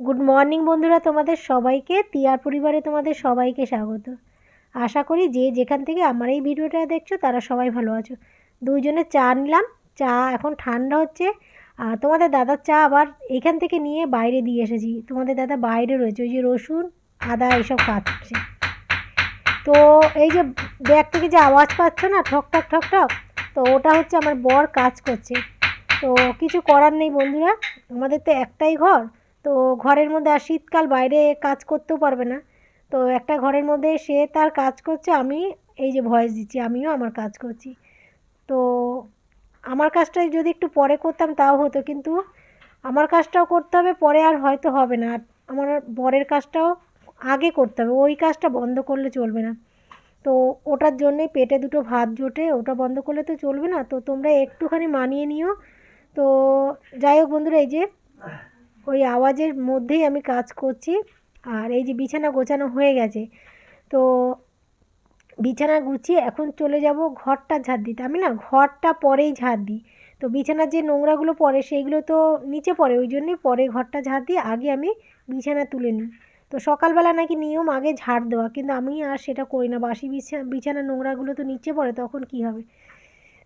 Good morning বন্ধুরা, তোমাদের সবাইকে, তিয়ার পরিবারে তোমাদের সবাইকে স্বাগত। আশা করি যে যেখান থেকে আমার এই ভিডিওটা দেখছ, তারা সবাই ভালো আছো। দুইজনে চা নিলাম, চা এখন ঠান্ডা হচ্ছে। আর তোমাদের দাদার চা আবার এখান থেকে নিয়ে বাইরে দিয়ে এসেছি। তোমাদের দাদা বাইরে রয়েছে, ওই যে রসুন, আদা এইসব কাটছে। তো এই যে ব্যাগ থেকে যে আওয়াজ পাচ্ছ না, ঠক ঠক ঠক ঠক, তো ওটা হচ্ছে আমার বর কাজ করছে। তো কিছু করার নেই বন্ধুরা, আমাদের তো একটাই ঘর। তো ঘরের মধ্যে আর শীতকাল বাইরে কাজ করতেও পারবে না। তো একটা ঘরের মধ্যে সে তার কাজ করছে, আমি এই যে ভয়েস দিচ্ছি, আমিও আমার কাজ করছি। তো আমার কাজটা যদি একটু পরে করতাম তাও হতো, কিন্তু আমার কাজটাও করতে হবে, পরে আর হয়তো হবে না। আর আমার বরের কাজটাও আগে করতে হবে, ওই কাজটা বন্ধ করলে চলবে না। তো ওটার জন্যে পেটে দুটো ভাত জোটে, ওটা বন্ধ করলে তো চলবে না। তো তোমরা একটুখানি মানিয়ে নিও। তো যাই হোক বন্ধুরা, এই যে ওই আওয়াজের মধ্যেই আমি কাজ করছি। আর এই যে বিছানা গোছানো হয়ে গেছে। তো বিছানা গুছিয়ে এখন চলে যাব ঘরটা ঝাড় দিতে। আমি না ঘরটা পরেই ঝাড় দিই। তো বিছানার যে নোংরাগুলো পড়ে সেইগুলো তো নিচে পড়ে, ওই জন্যই পরে ঘরটা ঝাড় দিয়ে আগে আমি বিছানা তুলে নিই। তো সকালবেলা নাকি নিয়ম আগে ঝাড় দেওয়া, কিন্তু আমি আর সেটা করি না। বাসি বিছানা নোংরাগুলো তো নিচে পড়ে, তখন কি হবে?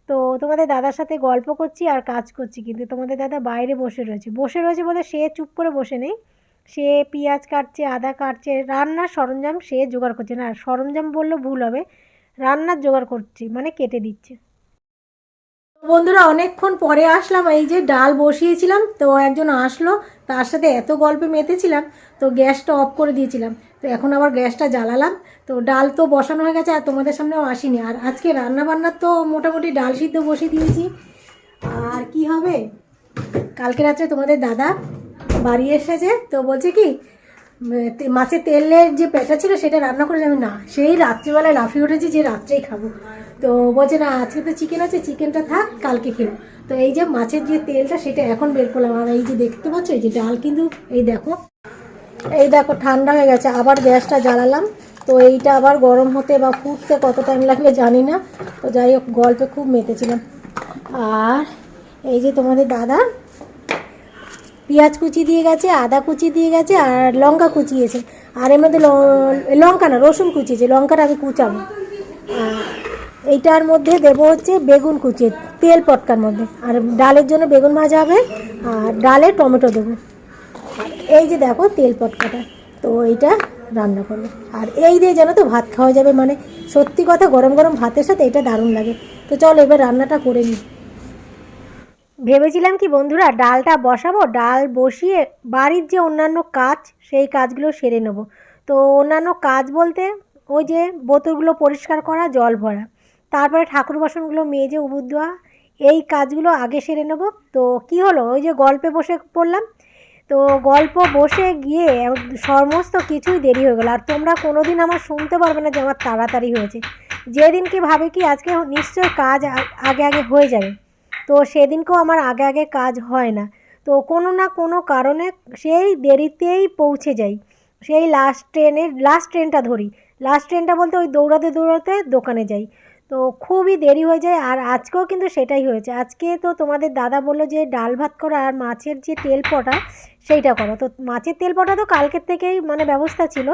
তো তোমাদের দাদার সাথে গল্প করছি আর কাজ করছি, কিন্তু তোমাদের দাদা বাইরে বসে রয়েছে। বসে রয়েছে বলে সে চুপ করে বসে নেই। সে পেঁয়াজ কাটছে, আদা কাটছে, রান্নার সরঞ্জাম সে জোগাড় করছে না। সরঞ্জাম বললে ভুল হবে, রান্নার জোগাড় করছে মানে কেটে দিচ্ছে। বন্ধুরা, অনেকক্ষণ পরে আসলাম, এই যে ডাল বসিয়েছিলাম, তো একজন আসলো, তার সাথে এত গল্পে মেতেছিলাম। তো গ্যাসটা অফ করে দিয়েছিলাম। তো এখন আবার গ্যাসটা জ্বালালাম। তো ডাল তো বসানো হয়ে গেছে আর তোমাদের সামনেও আসিনি। আর আজকে রান্না বান্নার তো মোটামুটি ডাল সিদ্ধ বসিয়ে দিয়েছি। আর কি হবে? কালকে রাত্রে তোমাদের দাদা বাড়ি এসেছে তো বলছে কি মাছের তেলের যে পেটা ছিল সেটা রান্না করে যাবে। না, সেই রাত্রিবেলায় লাফিয়ে উঠেছি যে রাত্রেই খাব। তো বলছে, না, আজকে তো চিকেন আছে চিকেনটা থাক, কালকে খেলো তো এই যে মাছের যে তেলটা, সেটা এখন বের করলাম। আর এই যে দেখতে পাচ্ছ, এই যে ডাল কিন্তু, এই দেখো এই দেখো, ঠান্ডা হয়ে গেছে, আবার গ্যাসটা জ্বালালাম। তো এইটা আবার গরম হতে বা ফুটতে কত টাইম লাগবে জানি না। তো যাই হোক, গল্পে খুব মেতেছিলাম। আর এই যে তোমাদের দাদা, পেঁয়াজ কুচি দিয়ে গেছে, আদা কুচি দিয়ে গেছে, আর লঙ্কা কুচিয়েছে। আর এর মধ্যে লঙ্কা না, রসুন কুচিয়েছে, লঙ্কাটা আমি কুচাবো। এইটার মধ্যে দেবো হচ্ছে বেগুন কুচিয়ে, তেল পটকার মধ্যে। আর ডালের জন্য বেগুন ভাজা হবে, আর ডালে টমেটো দেবো। এই যে দেখো তেল পটকাটা, তো এইটা রান্না করব আর এই দিয়ে যেন তো ভাত খাওয়া যাবে মানে সত্যি কথা গরম গরম ভাতের সাথে এটা দারুণ লাগে। তো চলো এবার রান্নাটা করে নিই। ভেবেছিলাম কি বন্ধুরা ডালটা বসাবো, ডাল বসিয়ে বাড়ির যে অন্যান্য কাজ, সেই কাজগুলো সেরে নেব। তো অন্যান্য কাজ বলতে ওই যে বোতলগুলো পরিষ্কার করা, জল ভরা। তারপরে ঠাকুর বাসনগুলো মেজে উবুর দেওয়া, এই কাজগুলো আগে সেরে নেব। তো কি হলো? ওই যে গল্পে বসে পড়লাম তো গল্প বসে গিয়ে সমস্ত কিছুই দেরি হয়ে গেলো। আর তোমরা কোনো দিন আমার শুনতে পারবে না যে আমার তাড়াতাড়ি হয়েছে। যেদিন কি ভাবে কি আজকে নিশ্চয় কাজ আগে আগে হয়ে যাবে। তো সেদিনকেও আমার আগে আগে কাজ হয় না। তো কোনো না কোনো কারণে সেই দেরিতেই পৌঁছে যাই। সেই লাস্ট ট্রেনের লাস্ট ট্রেনটা ধরি। লাস্ট ট্রেনটা বলতে ওই দৌড়াতে দৌড়াতে দোকানে যাই। তো খুবই দেরি হয়ে যায় আর আজকেও কিন্তু সেটাই হয়েছে। আজকে তো তোমাদের দাদা বলল যে ডাল ভাত করো আর মাছের যে তেল পটা, সেইটা করো। তো মাছের তেল পটা তো কালকের থেকেই মানে ব্যবস্থা ছিল।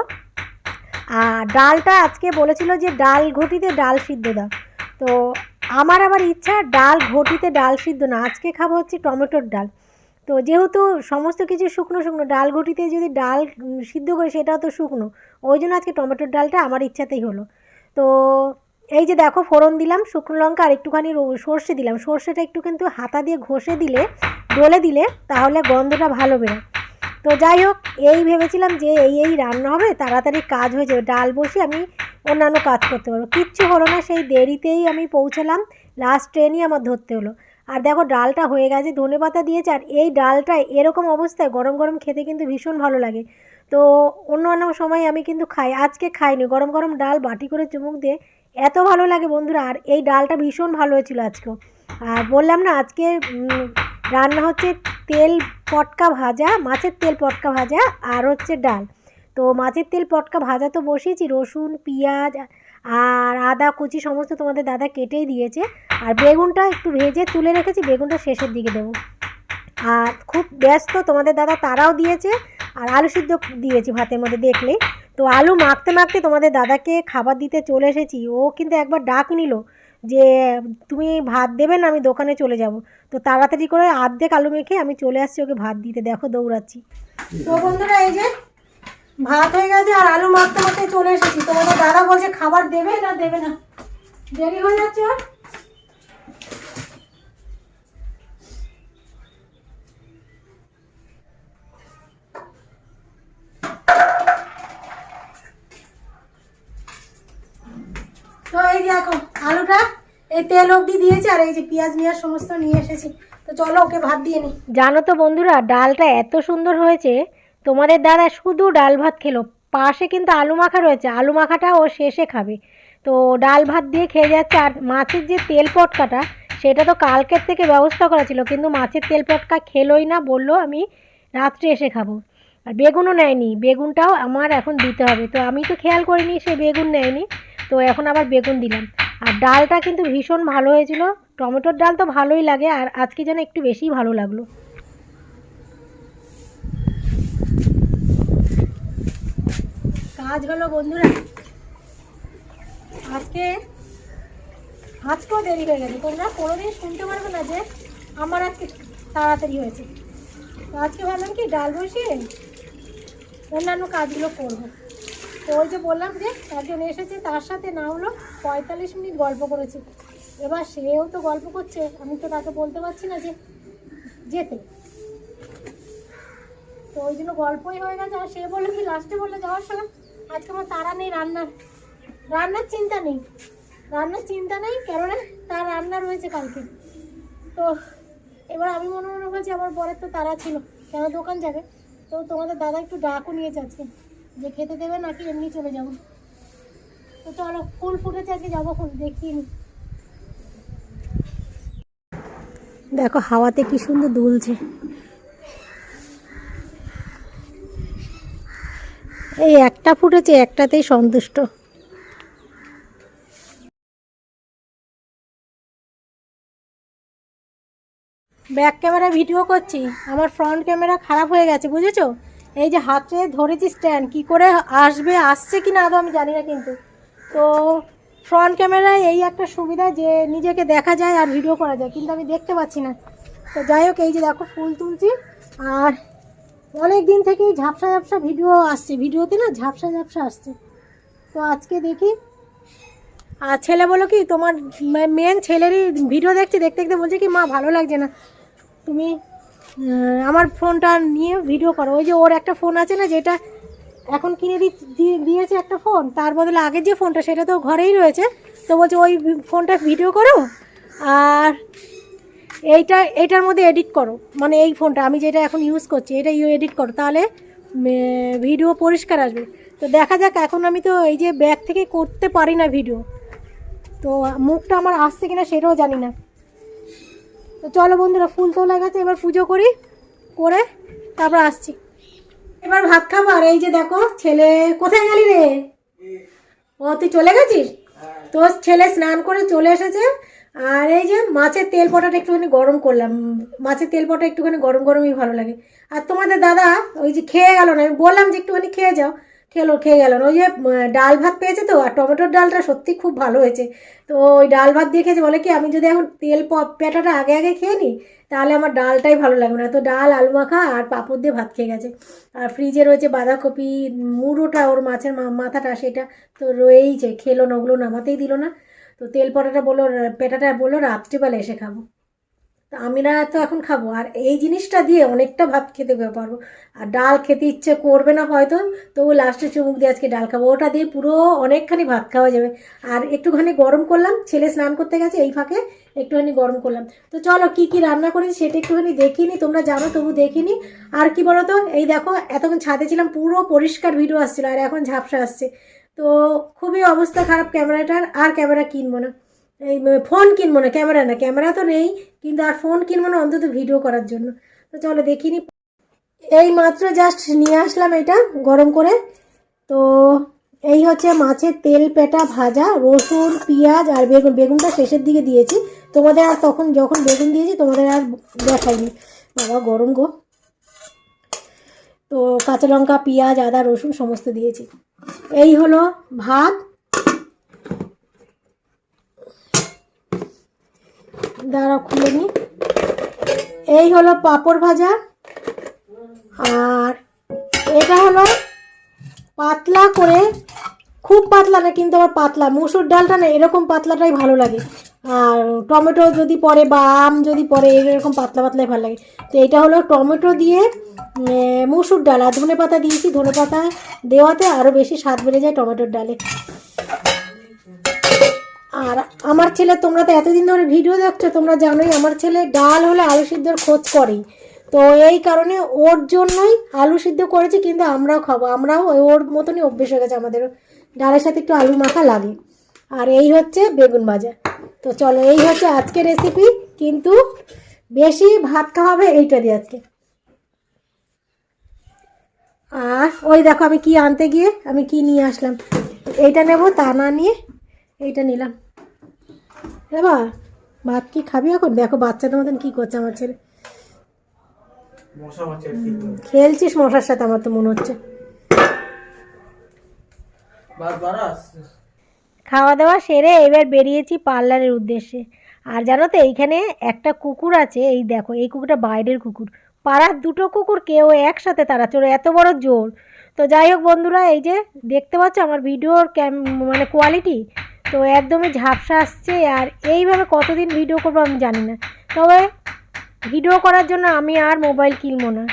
আর ডালটা আজকে বলেছিল যে ডাল ঘটিতে ডাল সিদ্ধ দাও। তো আমার আবার ইচ্ছা ডাল ঘটিতে ডাল সিদ্ধ না। আজকে খাব হচ্ছে টমেটোর ডাল। তো যেহেতু সমস্ত কিছু শুকনো শুকনো, ডাল ঘটিতে যদি ডাল সিদ্ধ করে সেটাও তো শুকনো, ওই জন্য আজকে টমেটোর ডালটা আমার ইচ্ছাতেই হলো। তো এই যে দেখো ফোড়ন দিলাম, শুকনো লঙ্কা আর একটুখানি সর্ষে দিলাম। সর্ষেটা একটু কিন্তু হাতা দিয়ে ঘষে দিলে, ডলে দিলে তাহলে গন্ধটা ভালো বেরোয়। তো যাই হোক, এই ভেবেছিলাম যে এই এই রান্না হবে, তাড়াতাড়ি কাজ হয়ে যাবে। ডাল বসে আমি অন্যান্য কাজ করতে পারব। কিচ্ছু হলো না, সেই দেরিতেই আমি পৌঁছালাম। লাস্ট ট্রেনই আমার ধরতে হলো। আর দেখো ডালটা হয়ে গেছে ধনে পাতা দিয়েছে, আর এই ডালটা এরকম অবস্থায় গরম গরম খেতে কিন্তু ভীষণ ভালো লাগে। তো অন্য অন্য সময় আমি কিন্তু খাই। আজকে খাইনি। গরম গরম ডাল বাটি করে চুমুক দিয়ে এত ভালো লাগে বন্ধুরা। আর এই ডালটা ভীষণ ভালো হয়েছিল আজকেও। আর বললাম না, আজকে রান্না হচ্ছে তেল পটকা ভাজা, মাছের তেল পটকা ভাজা আর হচ্ছে ডাল। তো মাছের তেল পটকা ভাজা তো বসিয়েছি, রসুন, পেঁয়াজ আর আদা, কুচি সমস্ত তোমাদের দাদা কেটেই দিয়েছে। আর বেগুনটা একটু ভেজে তুলে রেখেছি, বেগুনটা শেষের দিকে দেবো। আর খুব ব্যস্ত তোমাদের দাদা, তারাও দিয়েছে। আর আলু সিদ্ধ দিয়েছি ভাতের মধ্যে দেখলে। তো আলু মাখতে মাখতে তোমাদের দাদাকে খাবার দিতে চলে এসেছি। ও কিন্তু একবার ডাক নিল যে, তুমি ভাত দেবে না, আমি দোকানে চলে যাব। তো তাড়াতাড়ি করে আর্ধেক আলু মেখে আমি চলে আসছি ওকে ভাত দিতে। দেখো দৌড়াচ্ছি। তো বন্ধুরা এই যে ভাত হয়ে গেছে আর আলু মাখতে মাখতে চলে এসেছি। তোমাদের দাদা বলছে, খাবার দেবে না দেবে না। দেরি হয়ে যাচ্ছে ওর। তো এই যে এখন আলুটা, এই তেল অবধি দিয়েছি আর এই যে পেঁয়াজ মিয়াজ সমস্ত নিয়ে এসেছি। তো চলো ওকে ভাত দিয়ে নি। জানো তো বন্ধুরা, ডালটা এত সুন্দর হয়েছে, তোমাদের দাদা শুধু ডাল ভাত খেলো, পাশে কিন্তু আলু মাখা রয়েছে, আলু মাখাটা ও শেষে খাবে। তো ডাল ভাত দিয়ে খেয়ে যাচ্ছে, আর মাছের যে তেল পটকাটা, সেটা তো কালকের থেকে ব্যবস্থা করা ছিল, কিন্তু মাছের তেল পটকা খেলোই না, বলল আমি রাত্রে এসে খাব। আর বেগুনও নেয়নি, বেগুনটাও আমার এখন দিতে হবে। তো আমি তো খেয়াল করিনি সে বেগুন নেয়নি, তো এখন আবার বেগুন দিলাম। আর ডালটা কিন্তু ভীষণ ভালো হয়েছিল, টমেটোর ডাল তো ভালোই লাগে, আর আজকে যেন একটু বেশিই ভালো লাগল। কাজ হলো বন্ধুরা, আজকে আজকেও দেরি হয়ে গেছে। তোমরা কোনোদিন শুনতে পারবে না যে আমার আজকে তাড়াতাড়ি হয়েছে। আজকে ভাবলাম কি, ডাল বসিয়ে অন্যান্য কাজগুলো করব। তো ওই যে বললাম যে, একজন এসেছে, তার সাথে না হলো পঁয়তাল্লিশ মিনিট গল্প করেছি। এবার সেও তো গল্প করছে, আমি তো তাকে বলতে পারছি না যে, যেতে। তো ওই জন্য গল্পই হয়ে গেছে, আর সে বলল কি, লাস্টে বলল, যাওয়ার সময় আজকে আমার তারা নেই রান্নার। রান্নার চিন্তা নেই। রান্নার চিন্তা নেই, কেননা তার রান্না রয়েছে কালকে। তো এবার আমি মনে মনে করছি আমার পরের তো তারা ছিল, কেন দোকান যাবে? তো তোমাদের দাদা একটু ডাকও নিয়েছে আজকে, যে খেতে দেবে নাকি এমনি চলে যাব। তো চলো, ফুল ফুটেছে আজকে, যাব ফুল দেখিয়ে নি। দেখো হাওয়াতে কি সুন্দর দুলছে। এই একটা ফুটেছে, একটাতেই সন্তুষ্ট। ব্যাক ক্যামেরা ভিডিও করছি, আমার ফ্রন্ট ক্যামেরা খারাপ হয়ে গেছে, বুঝেছ? এই যে হাতে ধরেছি স্ট্যান্ড কি করে আসবে, আসছে কি না আদৌ আমি জানি না কিন্তু। তো ফ্রন্ট ক্যামেরায় এই একটা সুবিধা যে নিজেকে দেখা যায় আর ভিডিও করা যায়, কিন্তু আমি দেখতে পাচ্ছি না। তো যাই হোক, এই যে দেখো ফুল তুলছি, আর অনেক দিন থেকেই ঝাপসা ঝাপসা ভিডিও আসছে ভিডিওতে না ঝাপসা ঝাপসা আসছে। তো আজকে দেখি, আর ছেলে বলো কি, তোমার মেন ছেলেরই ভিডিও দেখছে, দেখতে দেখতে বলছে কি, মা, ভালো লাগছে না। তুমি আমার ফোনটা নিয়ে ভিডিও করো। ওই যে ওর একটা ফোন আছে না, যেটা এখন কিনে দিয়েছে একটা ফোন, তার বদলে আগের যে ফোনটা, সেটা তো ঘরেই রয়েছে। তো বলছে ওই ফোনটা ভিডিও করো, আর এইটা এইটার মধ্যে এডিট করো। মানে এই ফোনটা, আমি যেটা এখন ইউজ করছি, এটা ইউ এডিট করো, তাহলে ভিডিও পরিষ্কার আসবে। তো দেখা যাক, এখন আমি তো এই যে ব্যাগ থেকে করতে পারি না ভিডিও তো মুখটা আমার আসছে কিনা, সেটাও জানি না। তো চলো বন্ধুরা, ফুল তোলা গেছে, এবার পুজো করি, করে তারপর আসছি। এবার ভাত খাব, আর এই যে দেখো, ছেলে কোথায় গেলি রে? ও, তুই চলে গেছিস? তো ছেলে স্নান করে চলে এসেছে, আর এই যে মাছের তেল পটাটা একটুখানি গরম করলাম। মাছের তেল পটা একটুখানি গরম গরমই ভালো লাগে। আর তোমাদের দাদা ওই যে খেয়ে গেল না, আমি বললাম যে একটুখানি খেয়ে যাও। খেলো, খেয়ে গেল ওই যে ডাল ভাত পেয়েছে তো, আর টমেটোর ডালটা সত্যি খুব ভালো হয়েছে। তো ওই ডাল ভাত দিয়ে খেয়েছে, বলে কি, আমি যদি এখন তেল পেটাটা আগে আগে খেয়ে নিই, তাহলে আমার ডালটাই ভালো লাগবে না। তো ডাল, আলু মাখা আর পাঁপড় দিয়ে ভাত খেয়ে গেছে। আর ফ্রিজে রয়েছে বাঁধাকপি, মুড়োটা ওর মাছের মাথাটা সেটা তো রয়েইছে, খেলো না, ওগুলো নামাতেই দিল না। তো তেল পটাটা বলল পেটাটা বলল, রাত্রিবেলা এসে খাব। তো আমরা তো এখন খাব। আর এই জিনিসটা দিয়ে অনেকটা ভাত খেতে পারব। আর ডাল খেতে ইচ্ছে করবে না হয়তো, তবু লাস্টে চুমুক দিয়ে আজকে ডাল খাব। ওটা দিয়ে পুরো অনেকখানি ভাত খাওয়া যাবে। আর একটুখানি গরম করলাম, ছেলে স্নান করতে গেছে, এই ফাঁকে একটুখানি গরম করলাম। তো চলো কি কি রান্না করেছি সেটা একটুখানি দেখিনি, তোমরা জানো, তবু দেখিনি। আর কি বলো তো এই দেখো, এতক্ষণ ছাদে ছিলাম, পুরো পরিষ্কার ভিডিও আসছিল, আর এখন ঝাপসা আসছে। তো খুবই অবস্থা খারাপ ক্যামেরাটার, আর ক্যামেরা কিনবো না। এই ফোন কিনবো না ক্যামেরা না ক্যামেরা তো নেই, কিন্তু আর ফোন কিনবো না, অন্তত ভিডিও করার জন্য। তো চলো দেখিনি। এই মাত্র জাস্ট নিয়ে আসলাম এটা, গরম করে। তো এই হচ্ছে মাছের তেল পেটা ভাজা, রসুন, পেঁয়াজ আর বেগুন। বেগুনটা শেষের দিকে দিয়েছি। তোমাদের আর তখন যখন বেগুন দিয়েছি, তোমাদের আর দেখাইনি। বাবা, গরম গো। তো কাঁচা লঙ্কা, পেঁয়াজ, আদা, রসুন সমস্ত দিয়েছি। এই হলো ভাত। দাঁড়া খুলে নিই এই হলো পাঁপড় ভাজা। আর এটা হলো পাতলা করে, খুব পাতলা না, কিন্তু আবার পাতলা। মুসুর ডালটা না, এরকম পাতলাটাই ভালো লাগে। আর টমেটো যদি পড়ে বা আম যদি পড়ে, এরকম পাতলা পাতলাই ভালো লাগে। তো এটা হলো টমেটো দিয়ে মুসুর ডাল। আর ধনে পাতা দিয়েছি ধনে পাতা দেওয়াতে আরও বেশি স্বাদ বেড়ে যায় টমেটোর ডালে। আর আমার ছেলে, তোমরা তো এতদিন ধরে ভিডিও দেখছ, তোমরা জানোই আমার ছেলে ডাল হলে আলু সিদ্ধর খোঁজ করেই তো এই কারণে ওর জন্যই আলু সিদ্ধ করেছি, কিন্তু আমরাও খাব। আমরাও ওর মতনই অভ্যেস হয়ে গেছে আমাদের। ডালের সাথে একটু আলু মাখা লাগে। আর এই হচ্ছে বেগুন ভাজা। তো চলো, এই হচ্ছে আজকে রেসিপি কিন্তু বেশি ভাত খাওয়া হবে এইটা দিয়ে আজকে। আর ওই দেখো আমি কি আনতে গিয়ে আমি কি নিয়ে আসলাম। এইটা নেব, তা না নিয়ে এইটা নিলাম। এবার ভাত কি খাবি এখন? দেখো বাচ্চাদের মতন কি করছে আমার ছেলে। খেলছিস মশার সাথে আমার তো মনে হচ্ছে। খাওয়া দাওয়া সেরে এবার বেরিয়েছি পার্লারের উদ্দেশ্যে। আর জানো তো এইখানে একটা কুকুর আছে এই দেখো এই কুকুরটা বাইরের কুকুর। পাড়ার দুটো কুকুর কেউ একসাথে তারা চলে এত বড় জোর। তো যাই হোক বন্ধুরা এই যে দেখতে পাচ্ছ আমার ভিডিওর ক্যাম মানে কোয়ালিটি তো একদমই ঝাপসা আসছে আর এইভাবে কতদিন ভিডিও করব আমি জানি না। তবে ভিডিও করার জন্য আমি আর মোবাইল কিনবো না।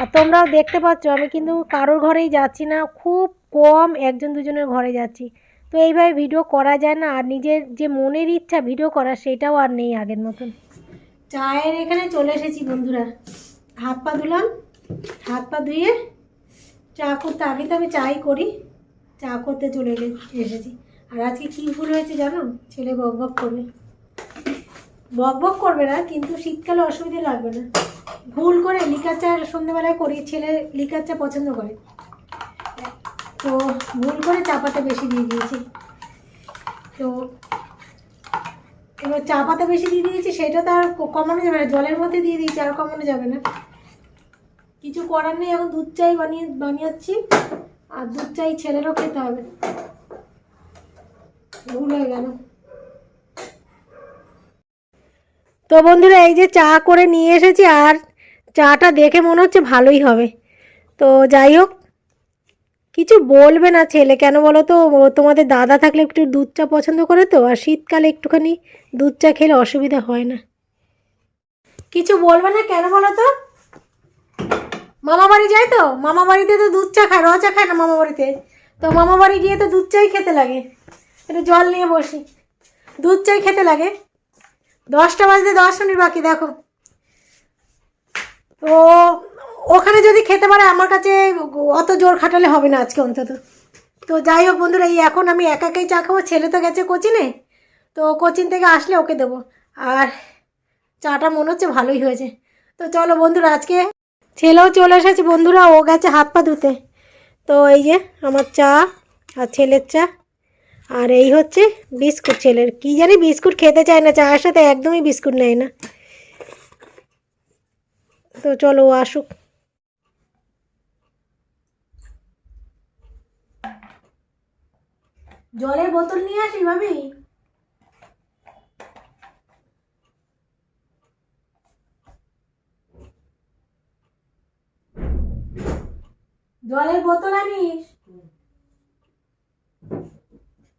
আর তোমরাও দেখতে পাচ্ছ, আমি কিন্তু কারোর ঘরেই যাচ্ছি না, খুব কম একজন দুজনের ঘরে যাচ্ছি। তো এইভাবে ভিডিও করা যায় না, আর নিজের যে মনের ইচ্ছা ভিডিও করা সেটাও আর নেই আগের মতন। চায়ের এখানে চলে এসেছি বন্ধুরা। হাত পা ধুলাম, হাত পা ধুয়ে চা করতে আগে তো আমি চাই করি, চা করতে চলে এসেছি। আর আজকে কী ভুল হয়েছে জানো? ছেলে বক বক করবে। বক বক করবে না, কিন্তু শীতকালে অসুবিধে লাগবে না। ভুল করে লিকার চা সন্ধ্যেবেলায় করি, ছেলে লিকার চা পছন্দ করে। তো ভুল করে চা পাতা বেশি দিয়ে দিয়েছি। তো এবার চা পাতা বেশি দিয়ে দিয়েছি, সেটা তো আর কমানো যাবে না, জলের মধ্যে দিয়ে দিয়েছি, আর কমানো যাবে না। কিছু করার নেই, এখন দুধ চাই বানিয়ে বানিয়েছি আর দুধ চাই ছেলেরও খেতে হবে। ভুল গেল। তো বন্ধুরা এই যে চা করে নিয়ে এসেছি আর চাটা দেখে মনে হচ্ছে ভালোই হবে। তো যাই হোক কিছু বলবে না ছেলে কেন বলো তো? তোমাদের দাদা থাকলে একটু দুধ চা পছন্দ করে তো আর শীতকালে একটুখানি দুধ চা খেলে অসুবিধা হয় না। কিছু বলবে না কেন বলো তো? মামা বাড়ি যায় তো? মামা বাড়িতে তো দুধ চা খায় র চা খায় না মামা বাড়িতে তো মামা বাড়ি গিয়ে তো দুধ চাই খেতে লাগে। একটু জল নিয়ে বসি। দুধ চাই খেতে লাগে। দশটা বাজতে দশ মিনিট বাকি, দেখো। তো ওখানে যদি খেতে পারে, আমার কাছে অত জোর খাটালে হবে না আজকে অন্তত। তো যাই হোক বন্ধুরা, এই এখন আমি একা একাই চা খাব। ছেলে তো গেছে কোচিনে, তো কোচিন থেকে আসলে ওকে দেবো। আর চাটা মনে হচ্ছে ভালোই হয়েছে। তো চলো বন্ধুরা, আজকে ছেলেও চলে এসেছে। বন্ধুরা, ও গেছে হাত পা ধুতে। তো এই যে আমার চা আর ছেলের চা। আর এই হচ্ছে বিস্কুট ছেলের। কি জানি বিস্কুট খেতে চায় না চায়ের সাথে একদমই বিস্কুট নেয় না। তো চলো আসুক। জলের বোতল নিয়ে আসি ভাবি? জলের বোতল আনিস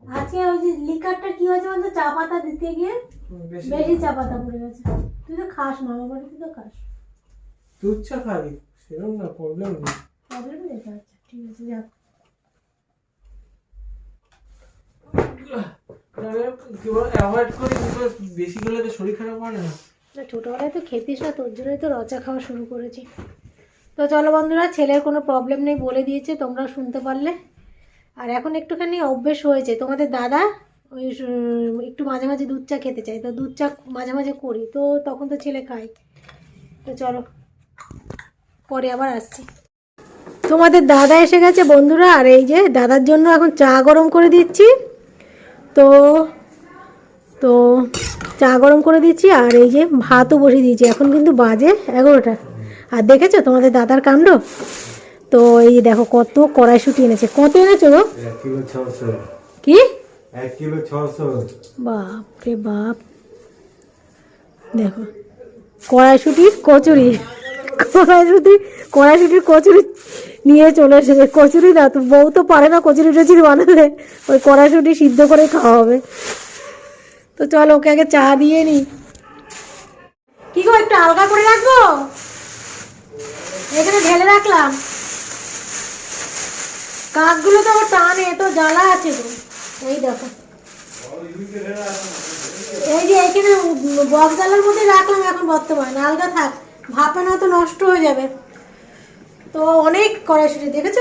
আজকে যে কি হয়েছে বলতো? চা পাতা দিতে গিয়ে বেশি চা পাতা পড়ে গেছে। তুই তো খাস মামা বাড়িতে তো খাস। দুধ চা খাবি? সেরকম না প্রবলেম নেই। প্রবলেম নেই? আচ্ছা ঠিক আছে যাক অ্যাভয়েড করি because বেশি খেলে তো শরীর খারাপ হয় না। না ছোটোবেলায় তো খেতিস না তোর জন্যই তো রচা খাওয়া শুরু করেছি। তো চলো বন্ধুরা ছেলের কোনো প্রবলেম নেই বলে দিয়েছে তোমরা শুনতে পারলে। আর এখন একটুখানি অভ্যেস হয়েছে। তোমাদের দাদা ওই একটু মাঝে মাঝে দুধ চা খেতে চাই। তো দুধ চা মাঝে মাঝে করি। তো তখন তো ছেলে খায়। তো চলো পরে আবার আসছি। তোমাদের দাদা এসে গেছে বন্ধুরা আর এই যে দাদার জন্য এখন চা গরম করে দিচ্ছি। তো তো চা গরম করে দিচ্ছি আর এই যে ভাতও বসিয়ে দিয়েছি। এখন কিন্তু বাজে এগারোটা। আর দেখেছ তোমাদের দাদার কাণ্ড? তো এই দেখো কত কড়াইশুটি এনেছে। কত এনেছো গো? কি? এক কিলো ছশো। বাপ রে বাপ। দেখো, কড়াইশুটির কচুরি। কড়াইশুটি কড়াইশুটির কচুরি নিয়ে চলে এসেছে। কচুরি না, তো বউ তো পারে না কচুরি টচুরি বানাতে। ওই কড়াইশুটি সিদ্ধ করে খাওয়া হবে। তো চল, ওকে আগে চা দিয়ে নি। কি গো, একটু আলগা করে রাখব? এখানে ঢেলে রাখলাম। কাকগুলো তো আবার টানে তো জ্বালা আছে তো। এই দেখো। এই যে এখানে বক্স জালের মধ্যে রাখলাম এখন বর্তমানে, আলগা থাক। ভাপে না তো নষ্ট হয়ে যাবে। তো অনেক কড়াইশুটি দেখেছ?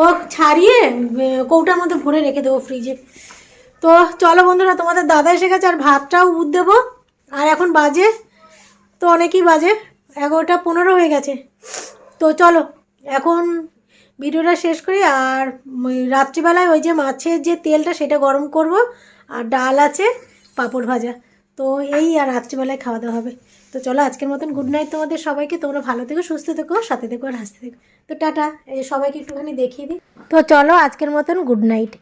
ও ছাড়িয়ে কৌটার মধ্যে ভরে রেখে দেবো ফ্রিজে তো চলো বন্ধুরা, তোমাদের দাদা এসে গেছে, আর ভাতটাও উঠ দেবো। আর এখন বাজে, তো অনেকই বাজে, এগারোটা পনেরো হয়ে গেছে। তো চলো, এখন ভিডিওটা শেষ করি আর রাত্রিবেলায় ওই যে মাছের যে তেলটা সেটা গরম করব আর ডাল আছে, পাঁপড় ভাজা। তো এই আর রাত্রিবেলায় খাওয়া দাওয়া হবে। তো চলো আজকের মতন গুড নাইট তোমাদের সবাইকে। তোমরা ভালো থেকো, সুস্থ থেকো, সাথে থেকো আর হাসতে থেকো। তো টাটা, এই সবাইকে একটুখানি দেখিয়ে দিই। তো চলো আজকের মতন গুড নাইট